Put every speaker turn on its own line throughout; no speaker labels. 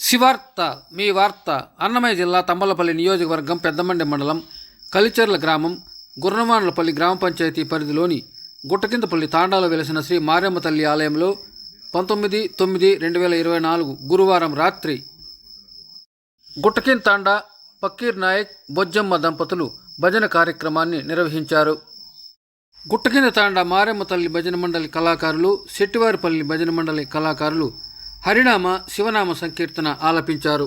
శివార్త మీ వార్త అన్నమయ్య జిల్లా తంబలపల్లి నియోజకవర్గం పెద్దమండి మండలం కలిచెర్ల గ్రామం గుర్రమానులపల్లి గ్రామ పంచాయతీ పరిధిలోని గుట్టకిందపల్లి తాండాలో వెలిసిన శ్రీ మారేమ్మ తల్లి ఆలయంలో పంతొమ్మిది తొమ్మిది రెండు వేల ఇరవై నాలుగు గురువారం రాత్రి గుట్టకిన్ తాండా పక్కీర్ నాయక్ బొజ్జమ్మ దంపతులు భజన కార్యక్రమాన్ని నిర్వహించారు. గుట్టకింద తాండా మారెమ్మ తల్లి భజన మండలి కళాకారులు శెట్టివారిపల్లి భజన మండలి కళాకారులు హరినామ శివనామ సంకీర్తన ఆలపించారు.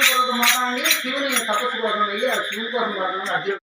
போறது மாட்டாங்க. சிவனை தப்பத்துக்கு வரணும் ஐயா சிவனுக்கு வரணும் அர்ஜுன்